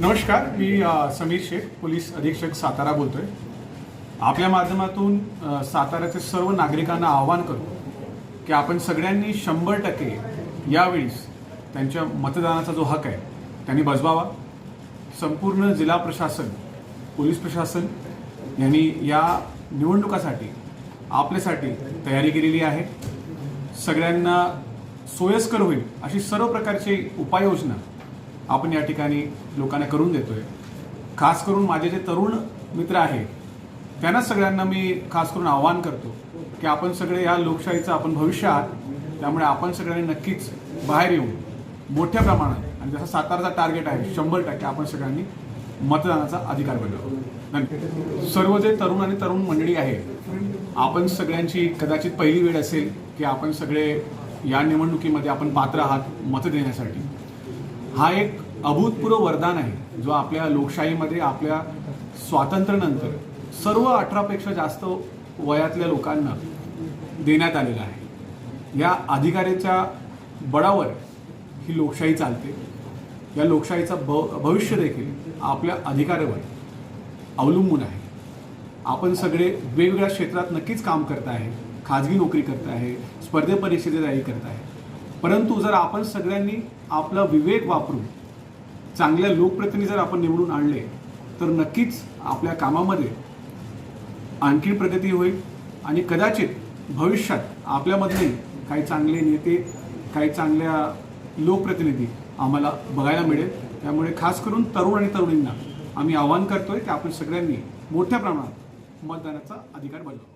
नमस्कार मी समीर शेख पोलीस अधीक्षक सातारा बोलतोय. आपल्या माध्यमातून साताऱ्याचे सर्व नागरिकांना आवाहन करतो की आपण सगळ्यांनी शंभर टक्के यावेळीस त्यांच्या मतदानाचा जो हक आहे त्यांनी बजवावा. संपूर्ण जिल्हा प्रशासन पोलीस प्रशासन यांनी या निवडणुकासाठी आपल्यासाठी तयारी केलेली आहे. सगळ्यांना सोयस्कर होईल अशी सर्व प्रकारची उपाययोजना आपण या ठिकाणी लोकांना करून देतोय. खास करून माझे जे तरुण मित्र आहेत त्यांना सगळ्यांना मी खास करून आवाहन करतो की आपण सगळे या लोकशाहीचं आपण भविष्य आहात त्यामुळे आपण सगळ्यांनी नक्कीच बाहेर येऊन मोठ्या प्रमाणात. आणि जसं साताराचा टार्गेट आहे शंभर टक्के आपण सगळ्यांनी मतदानाचा अधिकार बनवतो सर्व जे तरुण आणि तरुण मंडळी आहे आपण सगळ्यांची कदाचित पहिली वेळ असेल की आपण सगळे या निवडणुकीमध्ये आपण पात्र आहात मत देण्यासाठी. हा एक अभूतपूर्व वरदान आहे जो आपल्या लोकशाहीमध्ये आपल्या स्वातंत्र्यानंतर सर्व अठरापेक्षा जास्त वयातल्या लोकांना देण्यात आलेला आहे. या अधिकाराच्या बळावर ही लोकशाही चालते. या लोकशाहीचं भ भविष्य देखील आपल्या अधिकारावर अवलंबून आहे. आपण सगळे वेगवेगळ्या क्षेत्रात नक्कीच काम करत आहे खाजगी नोकरी करत आहे स्पर्धे परीक्षेची तयारी करत आहे. परंतु जर आपण सगळ्यांनी आपला विवेक वापरून चांगल्या लोकप्रतिनिधी जर आपण निवडून आणले तर नक्कीच आपल्या कामामध्ये आणखी प्रगती होईल आणि कदाचित भविष्यात आपल्यामधले काही चांगले नेते काही चांगल्या लोकप्रतिनिधी आम्हाला बघायला मिळेल. त्यामुळे खास करून तरुण आणि तरुणींना आम्ही आवाहन करतोय की आपण सगळ्यांनी मोठ्या प्रमाणात मतदानाचा अधिकार बजावा.